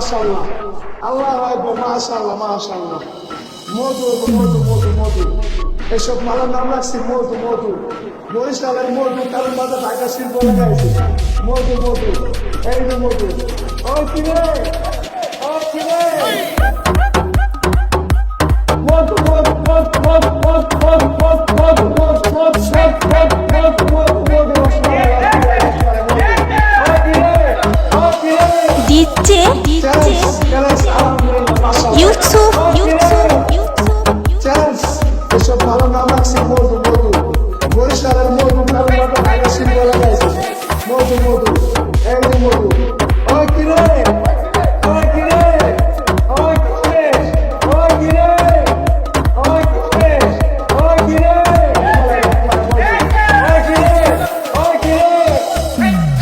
মাশাআল্লাহ। আল্লাহ আকবার মাশাআল্লাহ মাশাআল্লাহ। মধু মধু মধু মধু। এসব মালার নাম রাখছি, মধু মধু। বরিশালের মধু কারণ মাথা ঢাকা শিল্প লাগাইছে মধু মধু। এই মধু। ও কিরে ও মধু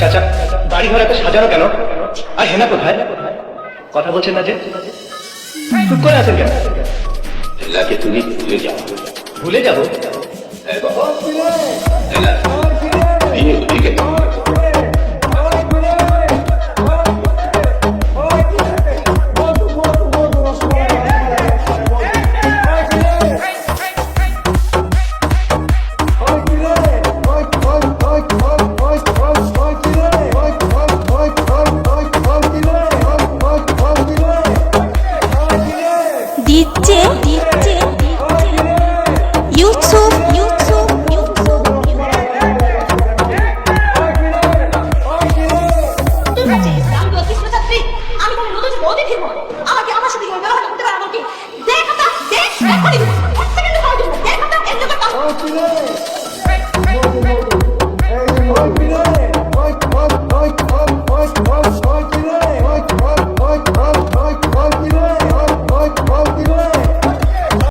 চাচা বাড়ি ঘর এত সাজানো কেন? আর হেনা কোথায়? কথা বলছেন না যে? চুপ করে আছেন কেন? হেলাকে তুমি ভুলে যাও। ভুলে যাব? বৌদি ফিরবো আমাকে আমার সাথে